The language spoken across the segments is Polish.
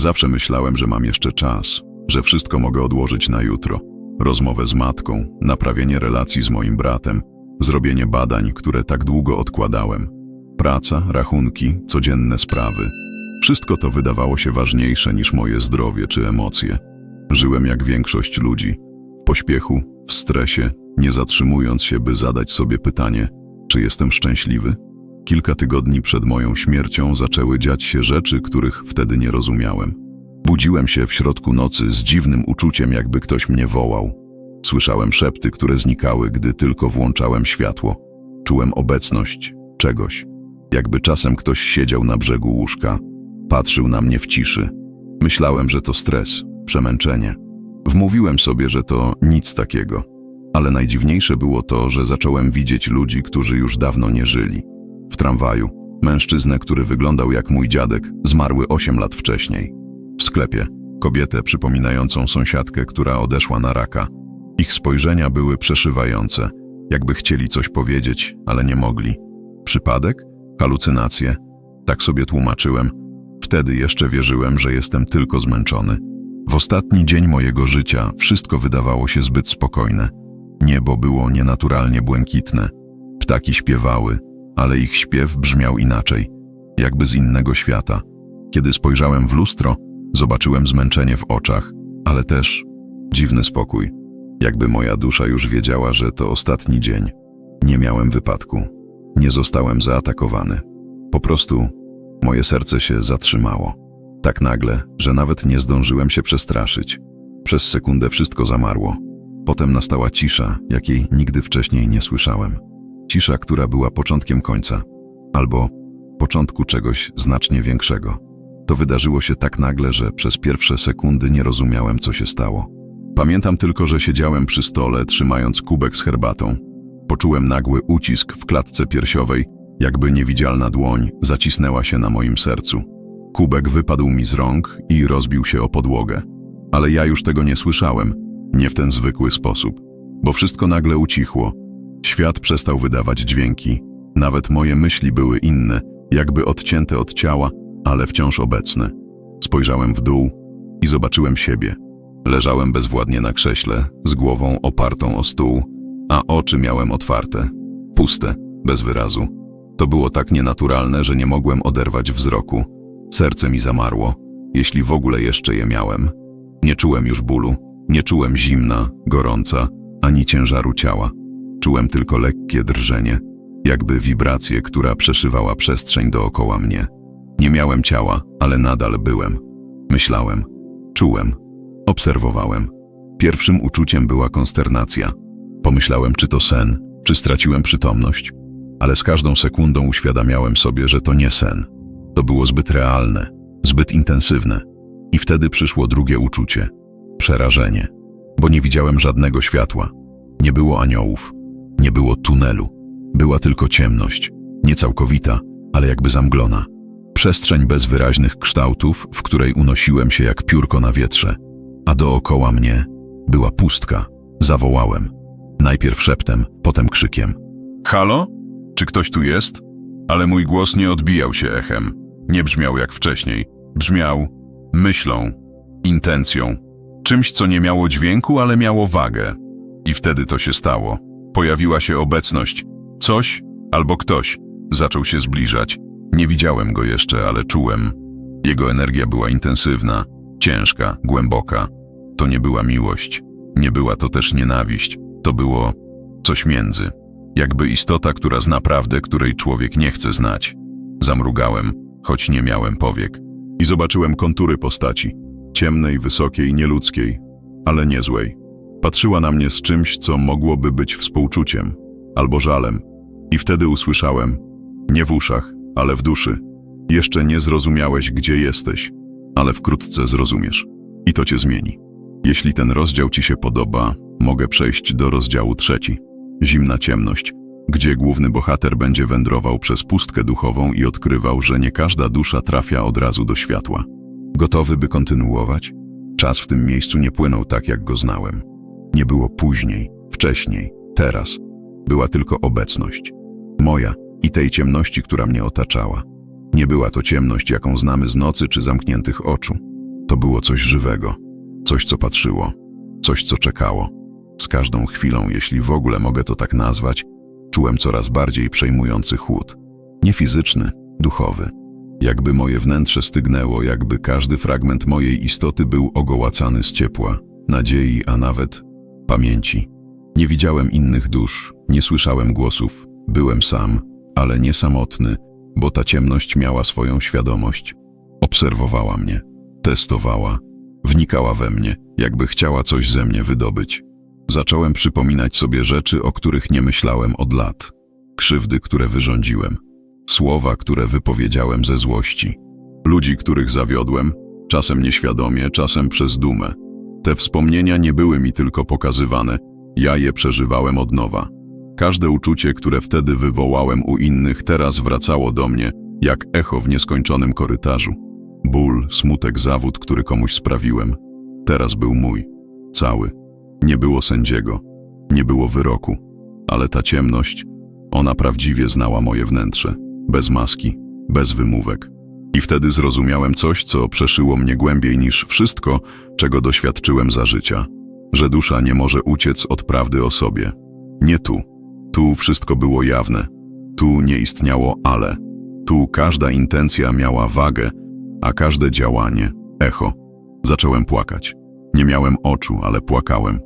Zawsze myślałem, że mam jeszcze czas, że wszystko mogę odłożyć na jutro. Rozmowę z matką, naprawienie relacji z moim bratem, zrobienie badań, które tak długo odkładałem. Praca, rachunki, codzienne sprawy. Wszystko to wydawało się ważniejsze niż moje zdrowie czy emocje. Żyłem jak większość ludzi, w pośpiechu, w stresie, nie zatrzymując się, by zadać sobie pytanie, czy jestem szczęśliwy? Kilka tygodni przed moją śmiercią zaczęły dziać się rzeczy, których wtedy nie rozumiałem. Budziłem się w środku nocy z dziwnym uczuciem, jakby ktoś mnie wołał. Słyszałem szepty, które znikały, gdy tylko włączałem światło. Czułem obecność czegoś. Jakby czasem ktoś siedział na brzegu łóżka, patrzył na mnie w ciszy. Myślałem, że to stres, przemęczenie. Wmówiłem sobie, że to nic takiego. Ale najdziwniejsze było to, że zacząłem widzieć ludzi, którzy już dawno nie żyli. W tramwaju mężczyznę, który wyglądał jak mój dziadek, zmarły 8 lat wcześniej. W sklepie kobietę przypominającą sąsiadkę, która odeszła na raka. Ich spojrzenia były przeszywające, jakby chcieli coś powiedzieć, ale nie mogli. Przypadek? Halucynacje? Tak sobie tłumaczyłem. Wtedy jeszcze wierzyłem, że jestem tylko zmęczony. W ostatni dzień mojego życia wszystko wydawało się zbyt spokojne. Niebo było nienaturalnie błękitne. Ptaki śpiewały, ale ich śpiew brzmiał inaczej, jakby z innego świata. Kiedy spojrzałem w lustro, zobaczyłem zmęczenie w oczach, ale też dziwny spokój. Jakby moja dusza już wiedziała, że to ostatni dzień. Nie miałem wypadku. Nie zostałem zaatakowany. Po prostu moje serce się zatrzymało. Tak nagle, że nawet nie zdążyłem się przestraszyć. Przez sekundę wszystko zamarło. Potem nastała cisza, jakiej nigdy wcześniej nie słyszałem. Cisza, która była początkiem końca, albo początku czegoś znacznie większego. To wydarzyło się tak nagle, że przez pierwsze sekundy nie rozumiałem, co się stało. Pamiętam tylko, że siedziałem przy stole, trzymając kubek z herbatą. Poczułem nagły ucisk w klatce piersiowej, jakby niewidzialna dłoń zacisnęła się na moim sercu. Kubek wypadł mi z rąk i rozbił się o podłogę. Ale ja już tego nie słyszałem, nie w ten zwykły sposób, bo wszystko nagle ucichło. Świat przestał wydawać dźwięki. Nawet moje myśli były inne, jakby odcięte od ciała, ale wciąż obecne. Spojrzałem w dół i zobaczyłem siebie. Leżałem bezwładnie na krześle, z głową opartą o stół, a oczy miałem otwarte, puste, bez wyrazu. To było tak nienaturalne, że nie mogłem oderwać wzroku. Serce mi zamarło, jeśli w ogóle jeszcze je miałem. Nie czułem już bólu, nie czułem zimna, gorąca, ani ciężaru ciała. Czułem tylko lekkie drżenie, jakby wibrację, która przeszywała przestrzeń dookoła mnie. Nie miałem ciała, ale nadal byłem. Myślałem, czułem, obserwowałem. Pierwszym uczuciem była konsternacja. Pomyślałem, czy to sen, czy straciłem przytomność, ale z każdą sekundą uświadamiałem sobie, że to nie sen. To było zbyt realne, zbyt intensywne. I wtedy przyszło drugie uczucie przerażenie, bo nie widziałem żadnego światła. Nie było aniołów, nie było tunelu. Była tylko ciemność, niecałkowita, ale jakby zamglona. Przestrzeń bez wyraźnych kształtów, w której unosiłem się jak piórko na wietrze, a dookoła mnie była pustka. Zawołałem. Najpierw szeptem, potem krzykiem. Halo? Czy ktoś tu jest? Ale mój głos nie odbijał się echem. Nie brzmiał jak wcześniej. Brzmiał myślą, intencją, czymś, co nie miało dźwięku, ale miało wagę. I wtedy to się stało. Pojawiła się obecność. Coś albo ktoś zaczął się zbliżać. Nie widziałem go jeszcze, ale czułem. Jego energia była intensywna, ciężka, głęboka. To nie była miłość. Nie była to też nienawiść. To było coś między. Jakby istota, która zna prawdę, której człowiek nie chce znać. Zamrugałem, choć nie miałem powiek. I zobaczyłem kontury postaci. Ciemnej, wysokiej, nieludzkiej, ale niezłej. Patrzyła na mnie z czymś, co mogłoby być współczuciem albo żalem. I wtedy usłyszałem, nie w uszach, ale w duszy. Jeszcze nie zrozumiałeś, gdzie jesteś, ale wkrótce zrozumiesz. I to cię zmieni. Jeśli ten rozdział ci się podoba, mogę przejść do rozdziału trzeci. Zimna ciemność, gdzie główny bohater będzie wędrował przez pustkę duchową i odkrywał, że nie każda dusza trafia od razu do światła. Gotowy, by kontynuować? Czas w tym miejscu nie płynął tak, jak go znałem. Nie było później, wcześniej, teraz. Była tylko obecność. Moja i tej ciemności, która mnie otaczała. Nie była to ciemność, jaką znamy z nocy czy zamkniętych oczu. To było coś żywego, coś co patrzyło, coś co czekało. Z każdą chwilą, jeśli w ogóle mogę to tak nazwać, czułem coraz bardziej przejmujący chłód. Nie fizyczny, duchowy. Jakby moje wnętrze stygnęło, jakby każdy fragment mojej istoty był ogołacany z ciepła, nadziei, a nawet pamięci. Nie widziałem innych dusz, nie słyszałem głosów, byłem sam, ale nie samotny, bo ta ciemność miała swoją świadomość. Obserwowała mnie, testowała, wnikała we mnie, jakby chciała coś ze mnie wydobyć. Zacząłem przypominać sobie rzeczy, o których nie myślałem od lat, krzywdy, które wyrządziłem, słowa, które wypowiedziałem ze złości, ludzi, których zawiodłem, czasem nieświadomie, czasem przez dumę. Te wspomnienia nie były mi tylko pokazywane, ja je przeżywałem od nowa. Każde uczucie, które wtedy wywołałem u innych, teraz wracało do mnie, jak echo w nieskończonym korytarzu. Ból, smutek, zawód, który komuś sprawiłem, teraz był mój, cały. Nie było sędziego, nie było wyroku, ale ta ciemność, ona prawdziwie znała moje wnętrze, bez maski, bez wymówek. I wtedy zrozumiałem coś, co przeszyło mnie głębiej niż wszystko, czego doświadczyłem za życia, że dusza nie może uciec od prawdy o sobie. Nie tu. Tu wszystko było jawne. Tu nie istniało ale. Tu każda intencja miała wagę, a każde działanie echo. Zacząłem płakać. Nie miałem oczu, ale płakałem.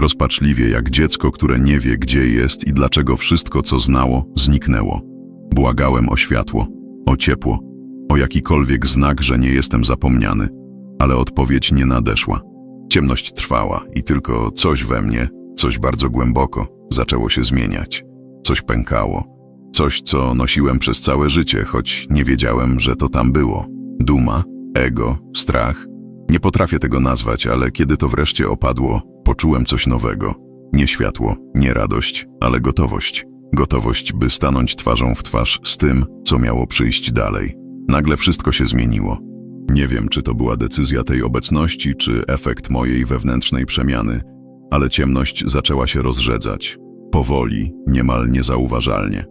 Rozpaczliwie jak dziecko, które nie wie, gdzie jest i dlaczego wszystko, co znało, zniknęło. Błagałem o światło, o ciepło, o jakikolwiek znak, że nie jestem zapomniany, ale odpowiedź nie nadeszła. Ciemność trwała i tylko coś we mnie, coś bardzo głęboko, zaczęło się zmieniać. Coś pękało. Coś, co nosiłem przez całe życie, choć nie wiedziałem, że to tam było. Duma, ego, strach. Nie potrafię tego nazwać, ale kiedy to wreszcie opadło, poczułem coś nowego. Nie światło, nie radość, ale gotowość. Gotowość, by stanąć twarzą w twarz z tym, co miało przyjść dalej. Nagle wszystko się zmieniło. Nie wiem, czy to była decyzja tej obecności, czy efekt mojej wewnętrznej przemiany, ale ciemność zaczęła się rozrzedzać. Powoli, niemal niezauważalnie.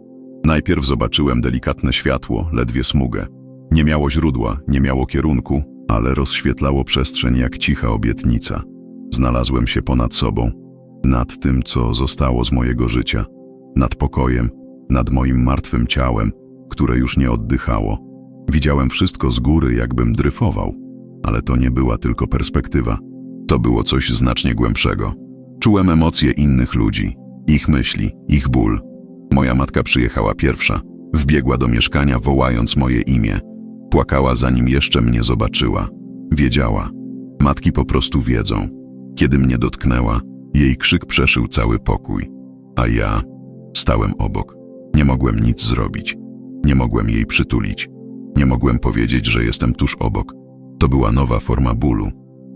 Najpierw zobaczyłem delikatne światło, ledwie smugę. Nie miało źródła, nie miało kierunku, ale rozświetlało przestrzeń jak cicha obietnica. Znalazłem się ponad sobą, nad tym, co zostało z mojego życia, nad pokojem, nad moim martwym ciałem, które już nie oddychało. Widziałem wszystko z góry, jakbym dryfował, ale to nie była tylko perspektywa. To było coś znacznie głębszego. Czułem emocje innych ludzi, ich myśli, ich ból. Moja matka przyjechała pierwsza, wbiegła do mieszkania, wołając moje imię. Płakała, zanim jeszcze mnie zobaczyła. Wiedziała. Matki po prostu wiedzą. Kiedy mnie dotknęła, jej krzyk przeszył cały pokój. A ja stałem obok. Nie mogłem nic zrobić. Nie mogłem jej przytulić. Nie mogłem powiedzieć, że jestem tuż obok. To była nowa forma bólu.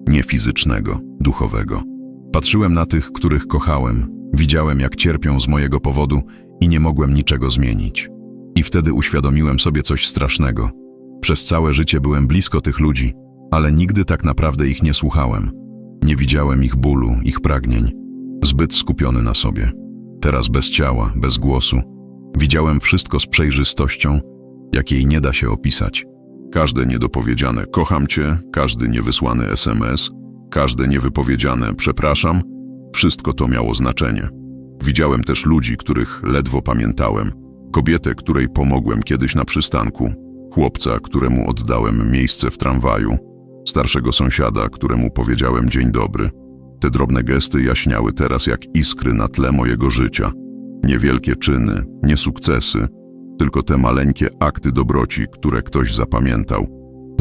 Nie fizycznego, duchowego. Patrzyłem na tych, których kochałem, widziałem, jak cierpią z mojego powodu i nie mogłem niczego zmienić. I wtedy uświadomiłem sobie coś strasznego. Przez całe życie byłem blisko tych ludzi, ale nigdy tak naprawdę ich nie słuchałem. Nie widziałem ich bólu, ich pragnień. Zbyt skupiony na sobie. Teraz bez ciała, bez głosu. Widziałem wszystko z przejrzystością, jakiej nie da się opisać. Każde niedopowiedziane kocham cię, każdy niewysłany SMS, każde niewypowiedziane przepraszam, wszystko to miało znaczenie. Widziałem też ludzi, których ledwo pamiętałem, kobietę, której pomogłem kiedyś na przystanku, chłopca, któremu oddałem miejsce w tramwaju, starszego sąsiada, któremu powiedziałem dzień dobry. Te drobne gesty jaśniały teraz jak iskry na tle mojego życia. Niewielkie czyny, nie sukcesy, tylko te maleńkie akty dobroci, które ktoś zapamiętał.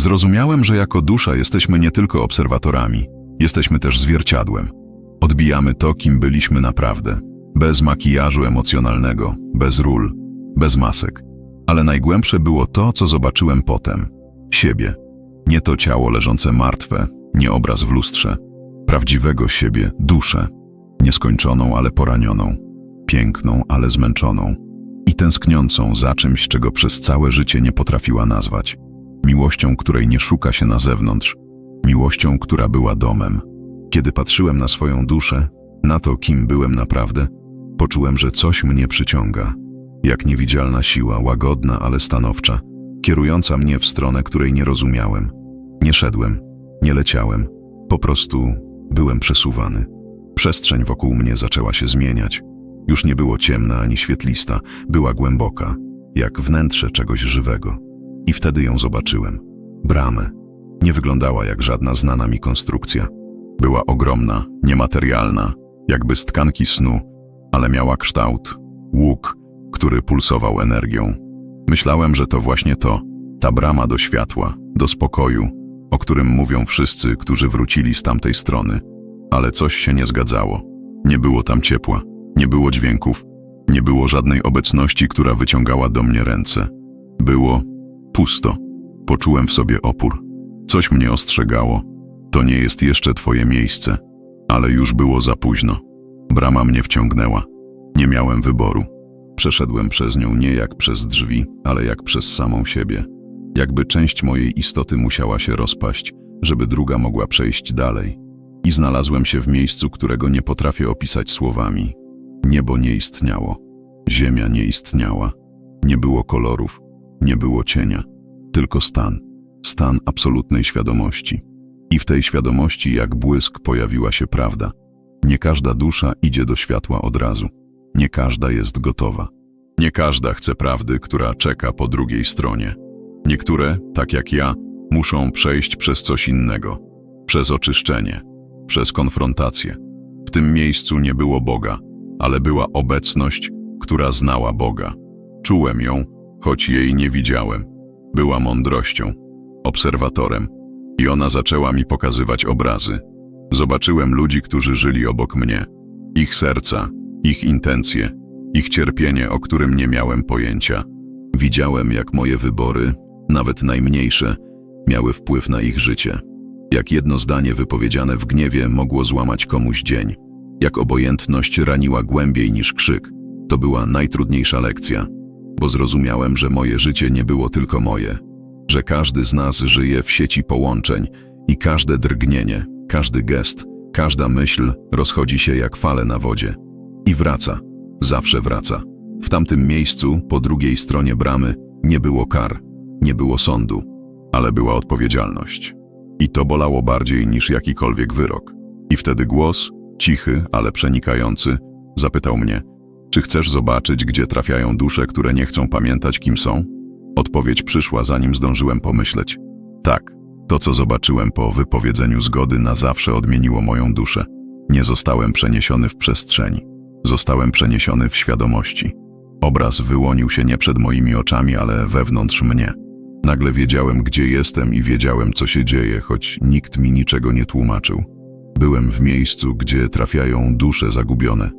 Zrozumiałem, że jako dusza jesteśmy nie tylko obserwatorami, jesteśmy też zwierciadłem. Odbijamy to, kim byliśmy naprawdę, bez makijażu emocjonalnego, bez ról, bez masek. Ale najgłębsze było to, co zobaczyłem potem siebie. Nie to ciało leżące martwe, nie obraz w lustrze, prawdziwego siebie, duszę, nieskończoną, ale poranioną, piękną, ale zmęczoną tęskniącą za czymś, czego przez całe życie nie potrafiła nazwać. Miłością, której nie szuka się na zewnątrz, miłością, która była domem. Kiedy patrzyłem na swoją duszę, na to, kim byłem naprawdę, poczułem, że coś mnie przyciąga. Jak niewidzialna siła, łagodna, ale stanowcza, kierująca mnie w stronę, której nie rozumiałem. Nie szedłem, Nie leciałem, po prostu byłem przesuwany. Przestrzeń wokół mnie zaczęła się zmieniać. Już nie było ciemna ani świetlista, była głęboka, jak wnętrze czegoś żywego. I wtedy ją zobaczyłem. Bramę. Nie wyglądała jak żadna znana mi konstrukcja. Była ogromna, niematerialna, jakby z tkanki snu, ale miała kształt, łuk, który pulsował energią. Myślałem, że to właśnie to, ta brama do światła, do spokoju, o którym mówią wszyscy, którzy wrócili z tamtej strony. Ale coś się nie zgadzało. Nie było tam ciepła, nie było dźwięków, nie było żadnej obecności, która wyciągała do mnie ręce. Było pusto. Poczułem w sobie opór. Coś mnie ostrzegało. To nie jest jeszcze twoje miejsce. Ale już było za późno. Brama mnie wciągnęła. Nie miałem wyboru. Przeszedłem przez nią nie jak przez drzwi, ale jak przez samą siebie. Jakby część mojej istoty musiała się rozpaść, żeby druga mogła przejść dalej. I znalazłem się w miejscu, którego nie potrafię opisać słowami. Niebo nie istniało. Ziemia nie istniała. Nie było kolorów. Nie było cienia. Tylko stan. Stan absolutnej świadomości. I w tej świadomości jak błysk pojawiła się prawda. Nie każda dusza idzie do światła od razu. Nie każda jest gotowa. Nie każda chce prawdy, która czeka po drugiej stronie. Niektóre, tak jak ja, muszą przejść przez coś innego. Przez oczyszczenie. Przez konfrontację. W tym miejscu nie było Boga, ale była obecność, która znała Boga. Czułem ją, choć jej nie widziałem. Była mądrością, obserwatorem i ona zaczęła mi pokazywać obrazy. Zobaczyłem ludzi, którzy żyli obok mnie. Ich serca, ich intencje, ich cierpienie, o którym nie miałem pojęcia. Widziałem, jak moje wybory, nawet najmniejsze, miały wpływ na ich życie. Jak jedno zdanie wypowiedziane w gniewie mogło złamać komuś dzień. Jak obojętność raniła głębiej niż krzyk. To była najtrudniejsza lekcja, bo zrozumiałem, że moje życie nie było tylko moje, że każdy z nas żyje w sieci połączeń i każde drgnienie, każdy gest, każda myśl rozchodzi się jak fale na wodzie. I wraca, zawsze wraca. W tamtym miejscu, po drugiej stronie bramy, nie było kar, nie było sądu, ale była odpowiedzialność. I to bolało bardziej niż jakikolwiek wyrok. I wtedy głos, cichy, ale przenikający, zapytał mnie, czy chcesz zobaczyć, gdzie trafiają dusze, które nie chcą pamiętać, kim są? Odpowiedź przyszła, zanim zdążyłem pomyśleć. Tak, to co zobaczyłem po wypowiedzeniu zgody na zawsze odmieniło moją duszę. Nie zostałem przeniesiony w przestrzeni. Zostałem przeniesiony w świadomości. Obraz wyłonił się nie przed moimi oczami, ale wewnątrz mnie. Nagle wiedziałem, gdzie jestem i wiedziałem, co się dzieje, choć nikt mi niczego nie tłumaczył. Byłem w miejscu, gdzie trafiają dusze zagubione.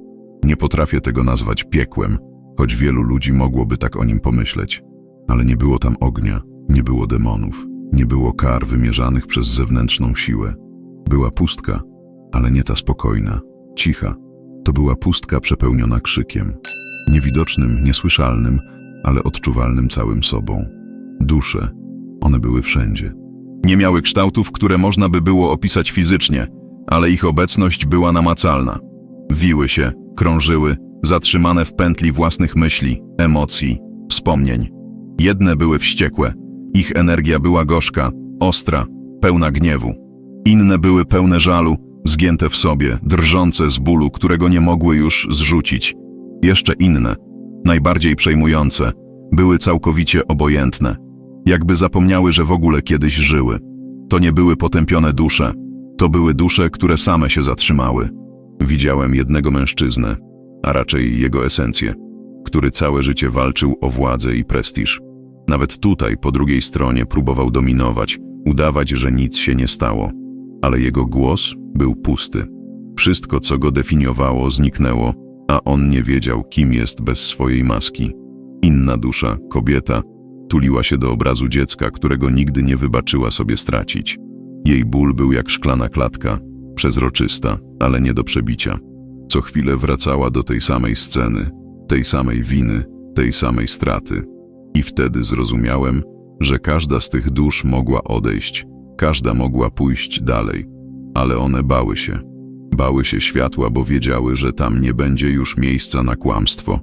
Nie potrafię tego nazwać piekłem, choć wielu ludzi mogłoby tak o nim pomyśleć. Ale nie było tam ognia, nie było demonów, nie było kar wymierzanych przez zewnętrzną siłę. Była pustka, ale nie ta spokojna, cicha. To była pustka przepełniona krzykiem. Niewidocznym, niesłyszalnym, ale odczuwalnym całym sobą. Dusze, one były wszędzie. Nie miały kształtów, które można by było opisać fizycznie, ale ich obecność była namacalna. Wiły się, krążyły, zatrzymane w pętli własnych myśli, emocji, wspomnień. Jedne były wściekłe, ich energia była gorzka, ostra, pełna gniewu. Inne były pełne żalu, zgięte w sobie, drżące z bólu, którego nie mogły już zrzucić. Jeszcze inne, najbardziej przejmujące, były całkowicie obojętne, jakby zapomniały, że w ogóle kiedyś żyły. To nie były potępione dusze, to były dusze, które same się zatrzymały. Widziałem jednego mężczyznę, a raczej jego esencję, który całe życie walczył o władzę i prestiż. Nawet tutaj, po drugiej stronie, próbował dominować, udawać, że nic się nie stało. Ale jego głos był pusty. Wszystko, co go definiowało, zniknęło, a on nie wiedział, kim jest bez swojej maski. Inna dusza, kobieta, tuliła się do obrazu dziecka, którego nigdy nie wybaczyła sobie stracić. Jej ból był jak szklana klatka, przezroczysta, ale nie do przebicia. Co chwilę wracała do tej samej sceny, tej samej winy, tej samej straty. I wtedy zrozumiałem, że każda z tych dusz mogła odejść, każda mogła pójść dalej, ale one bały się. Bały się światła, bo wiedziały, że tam nie będzie już miejsca na kłamstwo,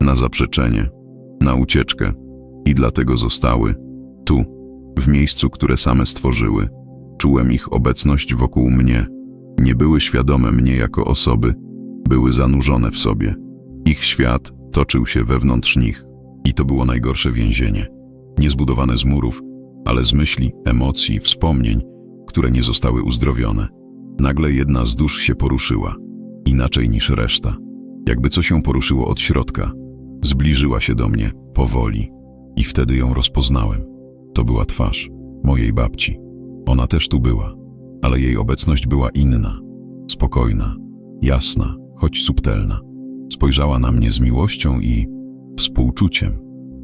na zaprzeczenie, na ucieczkę. I dlatego zostały tu, w miejscu, które same stworzyły. Czułem ich obecność wokół mnie. Nie były świadome mnie jako osoby, były zanurzone w sobie. Ich świat toczył się wewnątrz nich i to było najgorsze więzienie. Nie zbudowane z murów, ale z myśli, emocji, wspomnień, które nie zostały uzdrowione. Nagle jedna z dusz się poruszyła, inaczej niż reszta. Jakby coś ją poruszyło od środka. Zbliżyła się do mnie, powoli, i wtedy ją rozpoznałem. To była twarz mojej babci. Ona też tu była, ale jej obecność była inna, spokojna, jasna, choć subtelna. Spojrzała na mnie z miłością i współczuciem.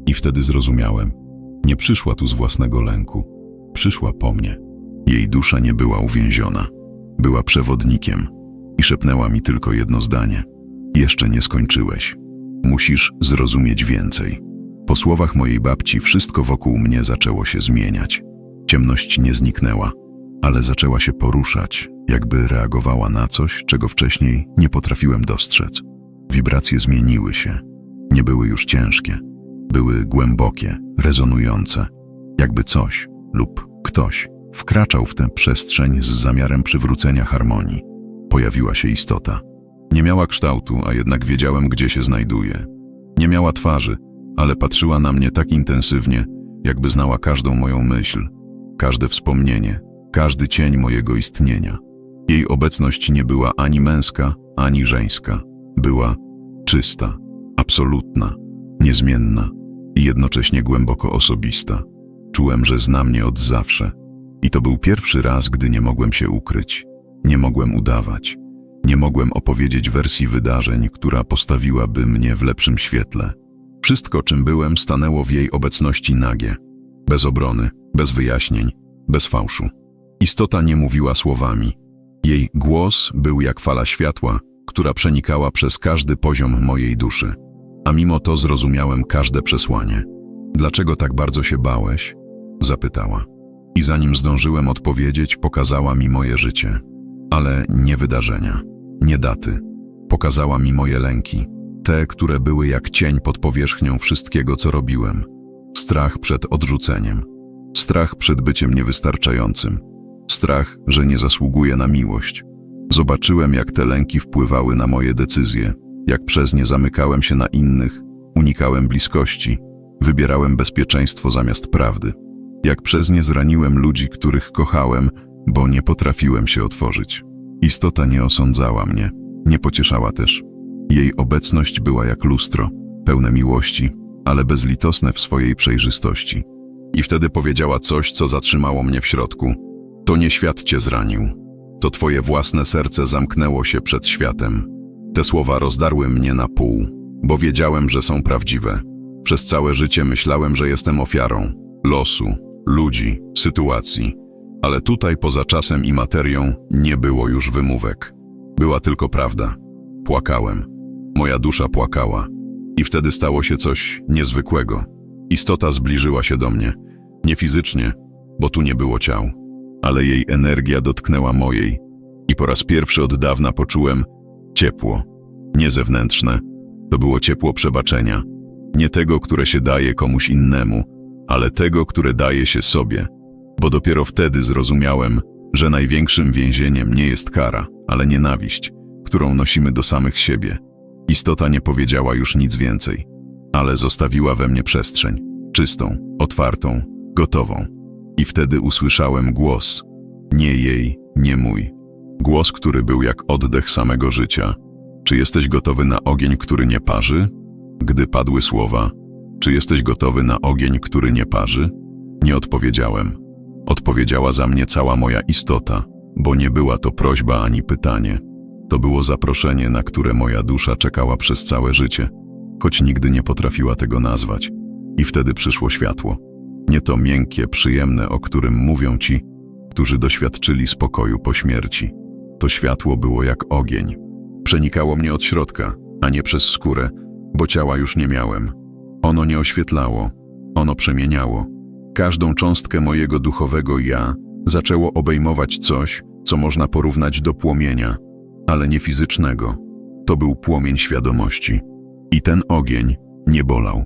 I wtedy zrozumiałem, nie przyszła tu z własnego lęku, przyszła po mnie. Jej dusza nie była uwięziona, była przewodnikiem i szepnęła mi tylko jedno zdanie: Jeszcze nie skończyłeś. Musisz zrozumieć więcej. Po słowach mojej babci wszystko wokół mnie zaczęło się zmieniać. Ciemność nie zniknęła, ale zaczęła się poruszać, jakby reagowała na coś, czego wcześniej nie potrafiłem dostrzec. Wibracje zmieniły się. Nie były już ciężkie. Były głębokie, rezonujące. Jakby coś lub ktoś wkraczał w tę przestrzeń z zamiarem przywrócenia harmonii. Pojawiła się istota. Nie miała kształtu, a jednak wiedziałem, gdzie się znajduje. Nie miała twarzy, ale patrzyła na mnie tak intensywnie, jakby znała każdą moją myśl, każde wspomnienie, każdy cień mojego istnienia. Jej obecność nie była ani męska, ani żeńska. Była czysta, absolutna, niezmienna i jednocześnie głęboko osobista. Czułem, że zna mnie od zawsze. I to był pierwszy raz, gdy nie mogłem się ukryć. Nie mogłem udawać. Nie mogłem opowiedzieć wersji wydarzeń, która postawiłaby mnie w lepszym świetle. Wszystko, czym byłem, stanęło w jej obecności nagie. Bez obrony, bez wyjaśnień, bez fałszu. Istota nie mówiła słowami. Jej głos był jak fala światła, która przenikała przez każdy poziom mojej duszy. A mimo to zrozumiałem każde przesłanie. Dlaczego tak bardzo się bałeś? Zapytała. I zanim zdążyłem odpowiedzieć, pokazała mi moje życie. Ale nie wydarzenia, nie daty. Pokazała mi moje lęki, te, które były jak cień pod powierzchnią wszystkiego, co robiłem. Strach przed odrzuceniem, strach przed byciem niewystarczającym, strach, że nie zasługuję na miłość. Zobaczyłem, jak te lęki wpływały na moje decyzje, jak przez nie zamykałem się na innych, unikałem bliskości, wybierałem bezpieczeństwo zamiast prawdy. Jak przez nie zraniłem ludzi, których kochałem, bo nie potrafiłem się otworzyć. Istota nie osądzała mnie, nie pocieszała też. Jej obecność była jak lustro, pełne miłości, ale bezlitosne w swojej przejrzystości. I wtedy powiedziała coś, co zatrzymało mnie w środku. To nie świat cię zranił. To twoje własne serce zamknęło się przed światem. Te słowa rozdarły mnie na pół, bo wiedziałem, że są prawdziwe. Przez całe życie myślałem, że jestem ofiarą losu, ludzi, sytuacji. Ale tutaj poza czasem i materią nie było już wymówek. Była tylko prawda. Płakałem. Moja dusza płakała. I wtedy stało się coś niezwykłego. Istota zbliżyła się do mnie. Nie fizycznie, bo tu nie było ciał, ale jej energia dotknęła mojej. I po raz pierwszy od dawna poczułem ciepło. Nie zewnętrzne. To było ciepło przebaczenia. Nie tego, które się daje komuś innemu, ale tego, które daje się sobie. Bo dopiero wtedy zrozumiałem, że największym więzieniem nie jest kara, ale nienawiść, którą nosimy do samych siebie. Istota nie powiedziała już nic więcej, ale zostawiła we mnie przestrzeń, czystą, otwartą, gotową. I wtedy usłyszałem głos, nie jej, nie mój. Głos, który był jak oddech samego życia. Czy jesteś gotowy na ogień, który nie parzy? Gdy padły słowa, czy jesteś gotowy na ogień, który nie parzy? Nie odpowiedziałem. Odpowiedziała za mnie cała moja istota, bo nie była to prośba ani pytanie. To było zaproszenie, na które moja dusza czekała przez całe życie, choć nigdy nie potrafiła tego nazwać. I wtedy przyszło światło. Nie to miękkie, przyjemne, o którym mówią ci, którzy doświadczyli spokoju po śmierci. To światło było jak ogień. Przenikało mnie od środka, a nie przez skórę, bo ciała już nie miałem. Ono nie oświetlało, ono przemieniało. Każdą cząstkę mojego duchowego ja zaczęło obejmować coś, co można porównać do płomienia, ale nie fizycznego. To był płomień świadomości. I ten ogień nie bolał,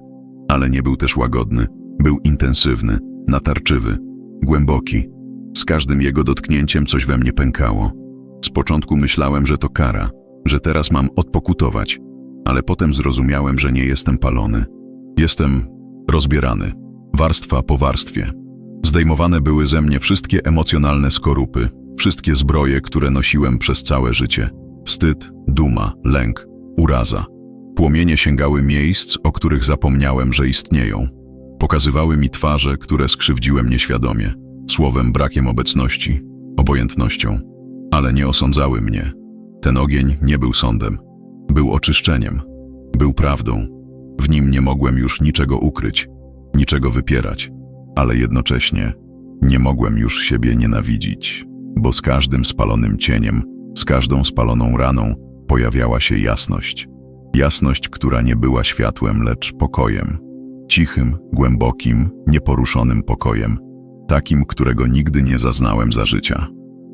ale nie był też łagodny. Był intensywny, natarczywy, głęboki. Z każdym jego dotknięciem coś we mnie pękało. Z początku myślałem, że to kara, że teraz mam odpokutować, ale potem zrozumiałem, że nie jestem palony. Jestem rozbierany, warstwa po warstwie. Zdejmowane były ze mnie wszystkie emocjonalne skorupy, wszystkie zbroje, które nosiłem przez całe życie. Wstyd, duma, lęk, uraza. Płomienie sięgały miejsc, o których zapomniałem, że istnieją. Pokazywały mi twarze, które skrzywdziłem nieświadomie, słowem brakiem obecności, obojętnością, ale nie osądzały mnie. Ten ogień nie był sądem, był oczyszczeniem, był prawdą. W nim nie mogłem już niczego ukryć, niczego wypierać, ale jednocześnie nie mogłem już siebie nienawidzić, bo z każdym spalonym cieniem, z każdą spaloną raną pojawiała się jasność. Jasność, która nie była światłem, lecz pokojem. Cichym, głębokim, nieporuszonym pokojem. Takim, którego nigdy nie zaznałem za życia.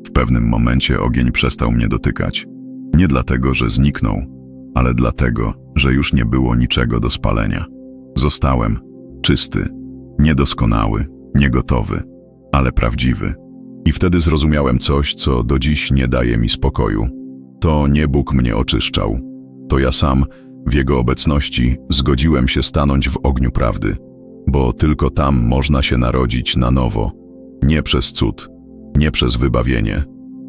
W pewnym momencie ogień przestał mnie dotykać. Nie dlatego, że zniknął, ale dlatego, że już nie było niczego do spalenia. Zostałem czysty, niedoskonały, niegotowy, ale prawdziwy. I wtedy zrozumiałem coś, co do dziś nie daje mi spokoju. To nie Bóg mnie oczyszczał. To ja sam, w Jego obecności, zgodziłem się stanąć w ogniu prawdy, bo tylko tam można się narodzić na nowo. Nie przez cud, nie przez wybawienie,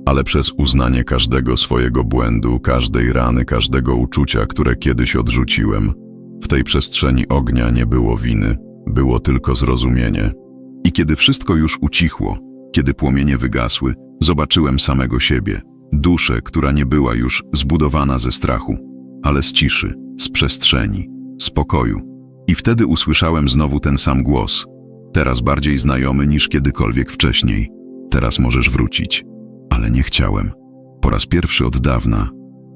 ale przez uznanie każdego swojego błędu, każdej rany, każdego uczucia, które kiedyś odrzuciłem. W tej przestrzeni ognia nie było winy, było tylko zrozumienie. I kiedy wszystko już ucichło, kiedy płomienie wygasły, zobaczyłem samego siebie, duszę, która nie była już zbudowana ze strachu, ale z ciszy, z przestrzeni, z pokoju. I wtedy usłyszałem znowu ten sam głos, teraz bardziej znajomy niż kiedykolwiek wcześniej. Teraz możesz wrócić. Ale nie chciałem. Po raz pierwszy od dawna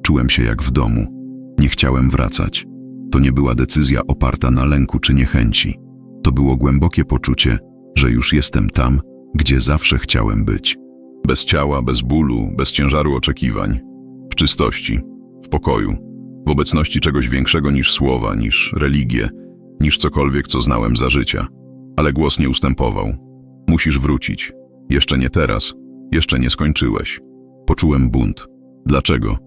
czułem się jak w domu. Nie chciałem wracać. To nie była decyzja oparta na lęku czy niechęci. To było głębokie poczucie, że już jestem tam, gdzie zawsze chciałem być. Bez ciała, bez bólu, bez ciężaru oczekiwań. W czystości, w pokoju, w obecności czegoś większego niż słowa, niż religie, niż cokolwiek, co znałem za życia. Ale głos nie ustępował. Musisz wrócić. Jeszcze nie teraz. Jeszcze nie skończyłeś. Poczułem bunt. Dlaczego?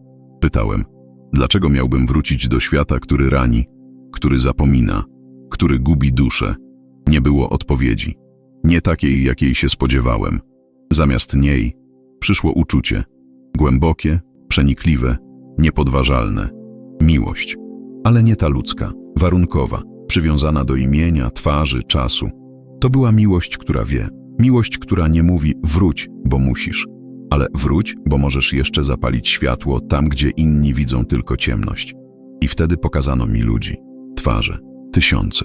Pytałem. Dlaczego miałbym wrócić do świata, który rani, który zapomina, który gubi duszę? Nie było odpowiedzi. Nie takiej, jakiej się spodziewałem. Zamiast niej przyszło uczucie. Głębokie, przenikliwe, niepodważalne. Miłość. Ale nie ta ludzka, warunkowa, przywiązana do imienia, twarzy, czasu. To była miłość, która wie. Miłość, która nie mówi wróć, bo musisz, ale wróć, bo możesz jeszcze zapalić światło tam, gdzie inni widzą tylko ciemność. I wtedy pokazano mi ludzi, twarze, tysiące.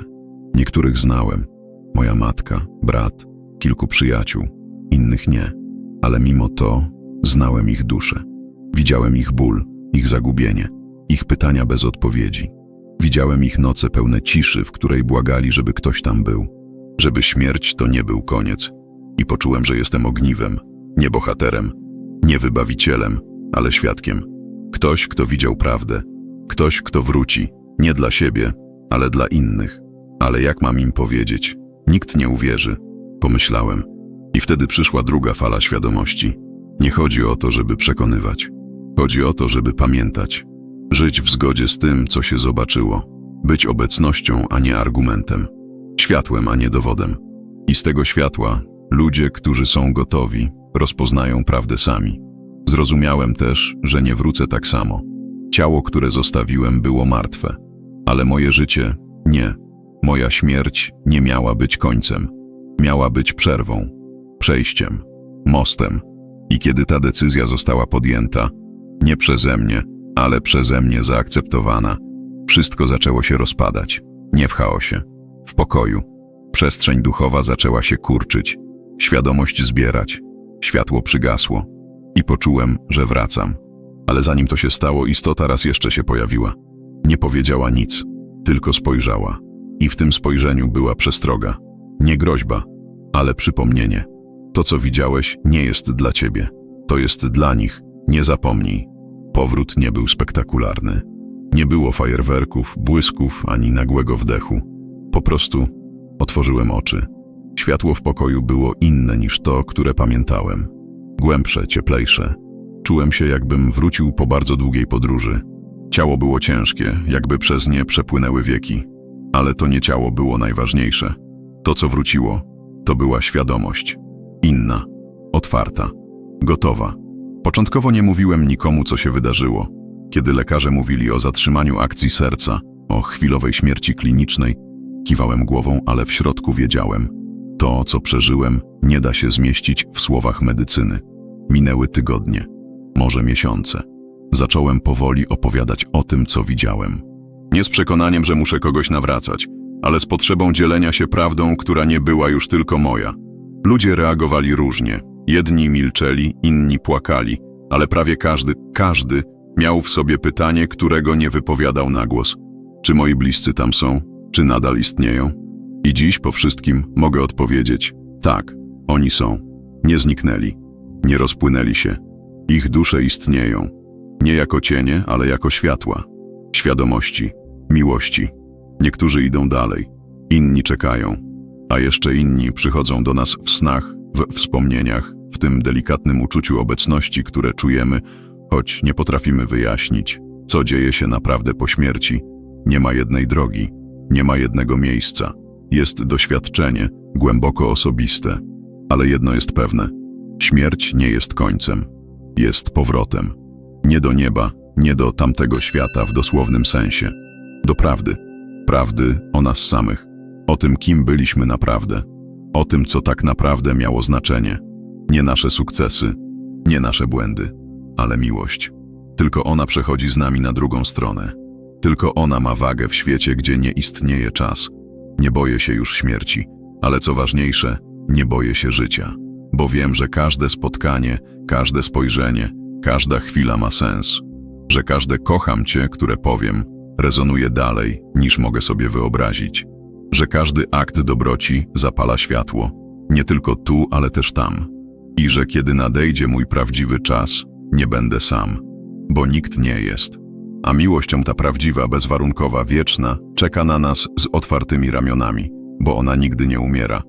Niektórych znałem. Moja matka, brat, kilku przyjaciół, innych nie. Ale mimo to znałem ich duszę. Widziałem ich ból, ich zagubienie, ich pytania bez odpowiedzi. Widziałem ich noce pełne ciszy, w której błagali, żeby ktoś tam był. Żeby śmierć to nie był koniec. I poczułem, że jestem ogniwem, nie bohaterem, nie wybawicielem, ale świadkiem. Ktoś, kto widział prawdę. Ktoś, kto wróci, nie dla siebie, ale dla innych. Ale jak mam im powiedzieć? Nikt nie uwierzy. Pomyślałem. I wtedy przyszła druga fala świadomości. Nie chodzi o to, żeby przekonywać. Chodzi o to, żeby pamiętać. Żyć w zgodzie z tym, co się zobaczyło. Być obecnością, a nie argumentem. Światłem, a nie dowodem. I z tego światła ludzie, którzy są gotowi, rozpoznają prawdę sami. Zrozumiałem też, że nie wrócę tak samo. Ciało, które zostawiłem, było martwe, ale moje życie nie. Moja śmierć nie miała być końcem. Miała być przerwą, przejściem, mostem. I kiedy ta decyzja została podjęta, nie przeze mnie, ale przeze mnie zaakceptowana, wszystko zaczęło się rozpadać. Nie w chaosie, w pokoju. Przestrzeń duchowa zaczęła się kurczyć, świadomość zbierać, światło przygasło i poczułem, że wracam. Ale zanim to się stało, istota raz jeszcze się pojawiła. Nie powiedziała nic, tylko spojrzała. I w tym spojrzeniu była przestroga. Nie groźba, ale przypomnienie. To, co widziałeś, nie jest dla ciebie. To jest dla nich. Nie zapomnij. Powrót nie był spektakularny. Nie było fajerwerków, błysków ani nagłego wdechu. Po prostu otworzyłem oczy. Światło w pokoju było inne niż to, które pamiętałem. Głębsze, cieplejsze. Czułem się, jakbym wrócił po bardzo długiej podróży. Ciało było ciężkie, jakby przez nie przepłynęły wieki. Ale to nie ciało było najważniejsze. To, co wróciło, to była świadomość. Inna, otwarta, gotowa. Początkowo nie mówiłem nikomu, co się wydarzyło. Kiedy lekarze mówili o zatrzymaniu akcji serca, o chwilowej śmierci klinicznej, kiwałem głową, ale w środku wiedziałem. To, co przeżyłem, nie da się zmieścić w słowach medycyny. Minęły tygodnie, może miesiące. Zacząłem powoli opowiadać o tym, co widziałem. Nie z przekonaniem, że muszę kogoś nawracać, ale z potrzebą dzielenia się prawdą, która nie była już tylko moja. Ludzie reagowali różnie. Jedni milczeli, inni płakali, ale prawie każdy, każdy miał w sobie pytanie, którego nie wypowiadał na głos. Czy moi bliscy tam są? Czy nadal istnieją? I dziś po wszystkim mogę odpowiedzieć: tak, oni są. Nie zniknęli, nie rozpłynęli się. Ich dusze istnieją. Nie jako cienie, ale jako światła. Świadomości, miłości. Niektórzy idą dalej, inni czekają, a jeszcze inni przychodzą do nas w snach, w wspomnieniach, w tym delikatnym uczuciu obecności, które czujemy, choć nie potrafimy wyjaśnić, co dzieje się naprawdę po śmierci. Nie ma jednej drogi, nie ma jednego miejsca. Jest doświadczenie, głęboko osobiste. Ale jedno jest pewne: śmierć nie jest końcem, jest powrotem. Nie do nieba, nie do tamtego świata w dosłownym sensie. Do prawdy. Prawdy o nas samych. O tym, kim byliśmy naprawdę. O tym, co tak naprawdę miało znaczenie. Nie nasze sukcesy, nie nasze błędy, ale miłość. Tylko ona przechodzi z nami na drugą stronę. Tylko ona ma wagę w świecie, gdzie nie istnieje czas. Nie boję się już śmierci, ale co ważniejsze, nie boję się życia. Bo wiem, że każde spotkanie, każde spojrzenie, każda chwila ma sens. Że każde kocham cię, które powiem, rezonuje dalej, niż mogę sobie wyobrazić. Że każdy akt dobroci zapala światło, nie tylko tu, ale też tam. I że kiedy nadejdzie mój prawdziwy czas, nie będę sam, bo nikt nie jest. A miłością ta prawdziwa, bezwarunkowa, wieczna czeka na nas z otwartymi ramionami, bo ona nigdy nie umiera,